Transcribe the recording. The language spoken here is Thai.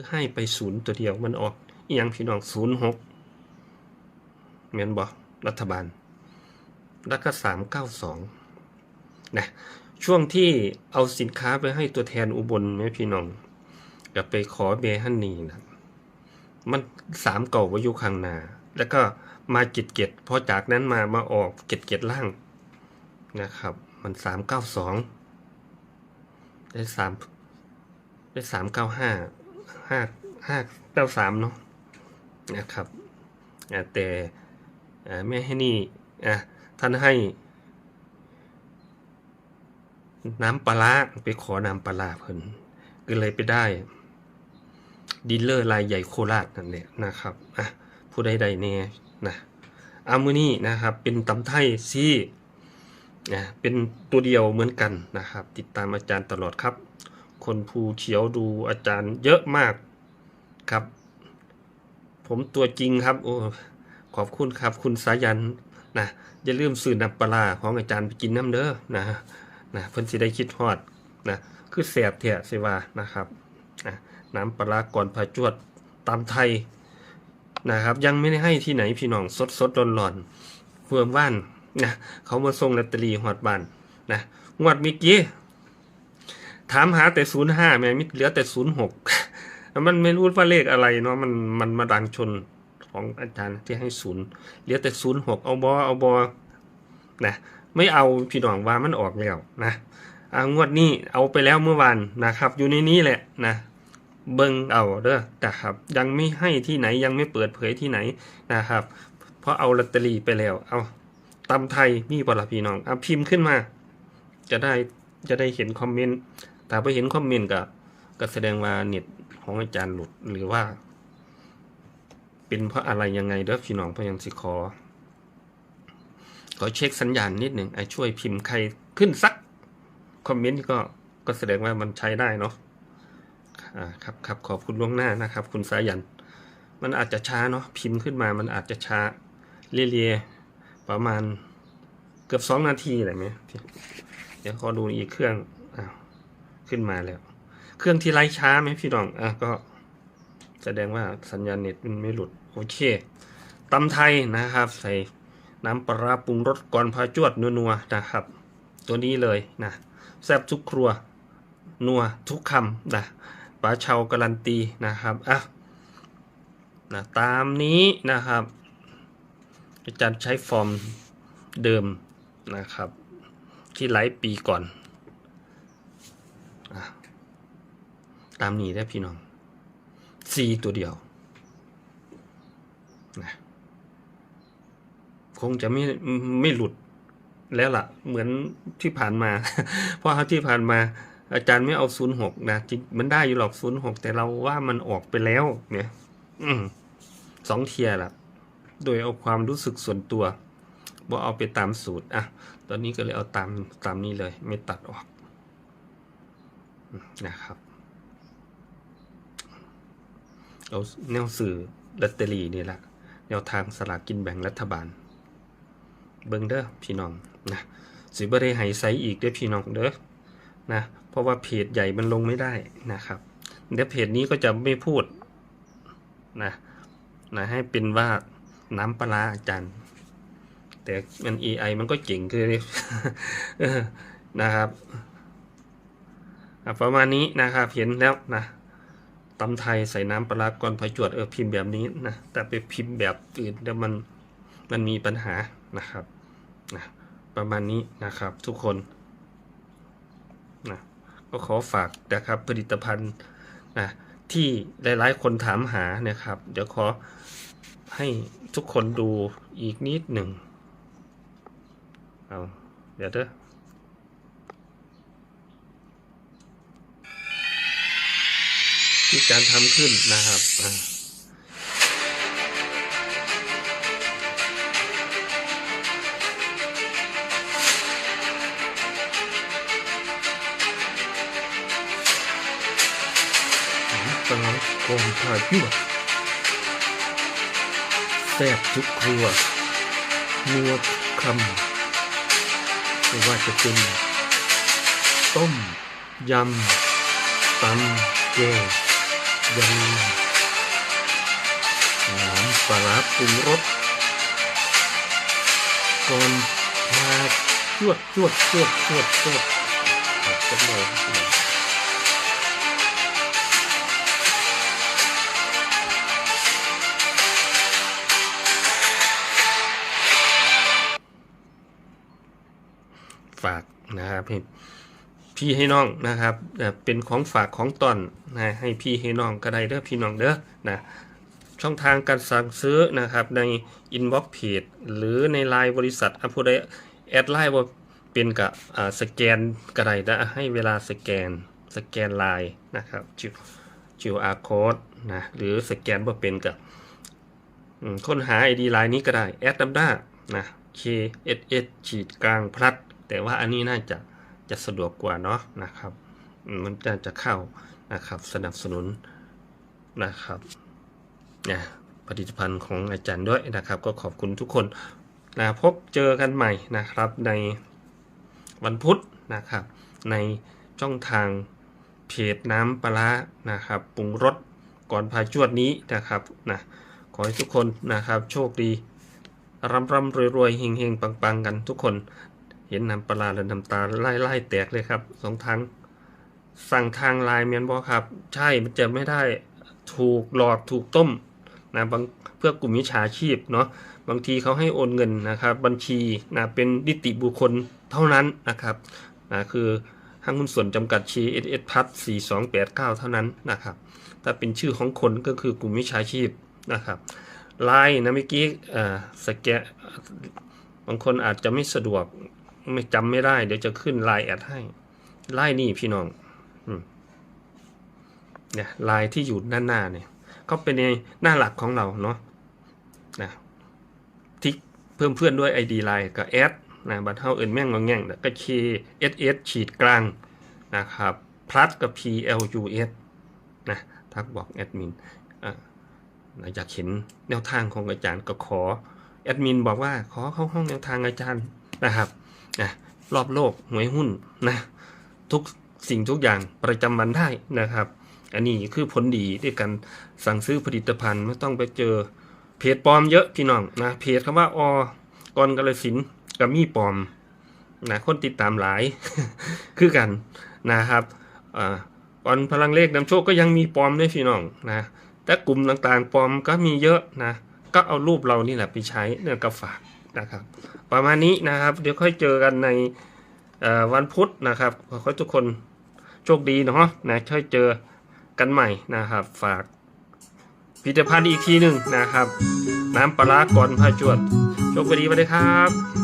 ือให้ไปศูนย์ตัวเดียวมันออกอียังพี่น้องศูนย์หกเมียนบอกรัฐบาล แล้วก็สามเก้าสองนะช่วงที่เอาสินค้าไปให้ตัวแทนอุบลไหมพี่น้องก็ไปขอเบฮันนีนะมันสามเก่าว้อยู่ข้างนา แล้วก็มาเจ็ดเจ็ดพอจากนั้นมามาออกเจ็ดเจ็ดล่างนะครับ มันสามเก้าสองได้สามได้สามเก้าห้า ห้าห้าเก้าสามเนาะนะครับแต่แม่ให้นี่ท่านให้น้ำปลาไปขอน้ำปลาเพิ่นก็เลยไปได้ดีลเลอร์รายใหญ่โคราชนั่นแหละนะครับอะผู้ใดๆเนี่ยนะอามือนี้นะครับเป็นตำไทยซี่นะเป็นตัวเดียวเหมือนกันนะครับ ติดตามอาจารย์ตลอดครับ คนภูเขียวดูอาจารย์เยอะมากครับ ผมตัวจริงครับ โอ้ขอบคุณครับ คุณสายันนะอย่าลืมซื้อน้ำปลาร้าของอาจารย์ไปกินน้ำเด้อนะนะเพิ่นสิได้คิดฮอดนะคือแสบเถอะสิว่านะครับอะน้ำปลาก่อนพาจวดตามไทยนะครับ ยังไม่ได้ให้ที่ไหนพี่น้องสดสดร้อนร้อนๆเพื่อบ้านนะเขามาส่งลอตเตอรี่ฮอดบ้านนะงวดเมื่อกี้ ถามหาแต่ศูนย์ห้าแม่มิเหลือแต่ศูนย์หกมันไม่รู้ว่าเลขอะไรเนาะมันมันมาดังชนของอาจารย์ที่ให้ศูนย์เหลือแต่ศูนย์หกเอาบอเอาบอนะไม่เอาพี่น้องว่ามันออกแล้วนะอางวดนี้เอาไปแล้วเมื่อวานนะครับ อยู่ในนี้แหละนะเบิ่งเอาเด้อนะครับ ยังไม่ให้ที่ไหนยังไม่เปิดเผยที่ไหนนะครับ เพราะเอาลอตเตอรี่ไปแล้วเอาตำไทยมีบละพี่น้องเอาพิมพ์ขึ้นมา จะได้จะได้เห็นคอมเมนต์ แต่ไปเห็นคอมเมนต์ก็ก็แสดงว่าเน็ตของอาจารย์หลุดหรือว่า เป็นเพราะอะไรยังไงเด้อพี่น้องพยังสิขอ ขอเช็คสัญญาณนิดหนึ่งไอ้ช่วยพิมพ์ใครขึ้นสักคอมเมนต์ก็ก็แสดงว่ามันใช้ได้เนาะอ่าครับครับขอบคุณล่วงหน้านะครับ คุณสายัน มันอาจจะช้าเนาะพิมพ์ขึ้นมามันอาจจะช้าเรียๆประมาณเกือบสองนาทีอะไรไหมเดี๋ยวขอดูอีกเครื่องอ้าว ขึ้นมาแล้ว เครื่องที่ไร้ช้าไหมพี่น้อง อะก็แสดงว่าสัญญาณเน็ตมันไม่หลุด โอเคตำไทยนะครับ ใส่น้ำปลาปรุงรสก่อนพาจวดนัวๆนะครับ ตัวนี้เลยนะแซ่บทุกครัว นัวทุกคำนะปลาเชาการันตีนะครับอะนะตามนี้นะครับอาจารย์ใช้ฟอร์มเดิมนะครับ ที่ไลฟ์ปีก่อน ตามนี้ได้พี่น้องซีตัวเดียวนะคงจะไม่ไม่หลุดแล้วล่ะ เหมือนที่ผ่านมา เพราะที่ผ่านมา อาจารย์ไม่เอาศูนย์หกนะจริงมันได้อยู่หรอกศูนย์หกแต่เราว่ามันออกไปแล้ว เนี่ย อืสองเทียร์ละโดยเอาความรู้สึกส่วนตัวบ่เอาไปตามสูตรอะ ตอนนี้ก็เลยเอาตามตามนี้เลย ไม่ตัดออก นะครับ เอาแนวสื่อลอตเตอรี่นี่แหละแนวทางสลากกินแบ่งรัฐบาล เบิ่งเด้อพี่น้องนะสิบ่ได้ให้ไซอีกเด้อพี่น้องเด้อนะเพราะว่าเพจใหญ่มันลงไม่ได้นะครับเดี๋ยวเพจนี้ก็จะไม่พูดนะนะให้เป็นว่าน้ำปลาอาจารย์ แต่มัน AI มันก็เจ๋งคือนะครับ ประมาณนี้นะครับเห็นแล้วนะตำไทยใส่น้ำปลาก่อนพายจวดเออพิมพ์แบบนี้นะแต่ไปพิมพ์แบบอื่นเดี๋ยวมันมันมีปัญหานะครับนะประมาณนี้นะครับทุกคนนะก็ขอฝากนะครับผลิตภัณฑ์นะที่หลายๆ คนถามหานะครับ เดี๋ยวขอให้ทุกคนดูอีกนิดหนึ่งเอาเดี๋ยวเด้อ ที่การทำขึ้นนะครับอ่าปลาโกงพายั่วแซ่บทุกครัวนัวคำไม่ว่าจะเป็นต้ม ยำตำแกง ย่าลืมน้ำปลาปรุงรสก่อนมาจวดจวดจวดจวดจวดครับจัน่อยฝากนะครับให้ พี่ให้น้องนะครับเป็นของฝากของตอนนะให้พี่ให้น้องก็ได้เด้อพี่น้องเด้อนะช่องทางการสั่งซื้อนะครับใน inbox page หรือในไลน์บริษัทอัพโดแอดไลน์ว่าเป็นกับสแกนก็ได้นะให้เวลาสแกนสแกนไลน์นะครับจิว QR code นะหรือสแกนว่าเป็นกับค้นหา ID ไลน์นี้ก็ได้แอดดัมด้านะ K S S ขีดกลางพลัด แต่ว่าอันนี้น่าจะ จะสะดวกกว่าเนาะนะครับ มันจะจะเข้านะครับสนับสนุนนะครับนะผลิตภัณฑ์ของอาจารย์ด้วยนะครับ ก็ขอบคุณทุกคนนะพบเจอกันใหม่นะครับในวันพุธนะครับ ในช่องทางเพจน้ำปลาร้านะครับปรุงรสก่อนพาจวดนี้นะครับนะขอให้ทุกคนนะครับ โชคดีร่ำร่ำรวยรวยเฮงเฮงปังปังกันทุกคน เห็นน้ำปลาแล้วน้ำตาไล่ไล่แตกเลยครับสองทางสั่งทางไลน์เมียนบอครับ ใช่มันจะไม่ได้ถูกหลอกถูกต้มนะบางเพื่อกลุ่มวิชาชีพเนาะบางทีเขาให้โอนเงินนะครับ บัญชีนะเป็นนิติบุคคลเท่านั้นนะครับนะคือห้างหุ้นส่วนจำกัดชีเอสเอสพัทสี่สองแปดเก้าเท่านั้นนะครับ ถ้าเป็นชื่อของคนก็คือกลุ่มวิชาชีพนะครับไลน์นะเมื่อกี้อ่อสแกนบางคนอาจจะไม่สะดวก ไม่จำไม่ได้ เดี๋ยวจะขึ้นไลน์แอดให้ไลน์นี่พี่น้องเนี่ยไลน์ที่อยู่ด้านหน้าเนี่ย ก็เป็นในหน้าหลักของเราเนาะนะที่เพิ่มเพื่อนด้วย ID ไลน์กับแอดนะบัตรเท่าเอินแม่งงอแง่งแล้วก็ K S S ฉีดกลางนะครับ plus กับ P L U S นะทักบอกแอดมินอ่าอยากเห็นแนวทางของอาจารย์ก็ขอแอดมินบอกว่าขอเข้าห้องแนวทางอาจารย์นะครับ นะรอบโลกหวยหุ้นนะทุกสิ่งทุกอย่างประจำวันได้นะครับ อันนี้คือผลดีด้วยกันสั่งซื้อผลิตภัณฑ์ไม่ต้องไปเจอเพจปลอมเยอะพี่น้องนะเพจคำว่าอกรกาลสินกับมีปลอมนะคนติดตามหลายคือกันนะครับอ่าก่อนพลังเลขนำโชคก็ยังมีปลอมด้วยพี่น้องนะแต่กลุ่มต่างๆปลอมก็มีเยอะนะก็เอารูปเรานี่แหละไปใช้เนี่ยก็ฝาก นะครับ ประมาณนี้นะครับ เดี๋ยวค่อยเจอกันในวันพุธนะครับขอให้ทุกคนโชคดีเนาะนะค่อยเจอกันใหม่นะครับ ฝากผลิตภัณฑ์อีกทีหนึ่งนะครับ น้ำปลาร้าก่อนพาจวดโชคดีไปเลยครับ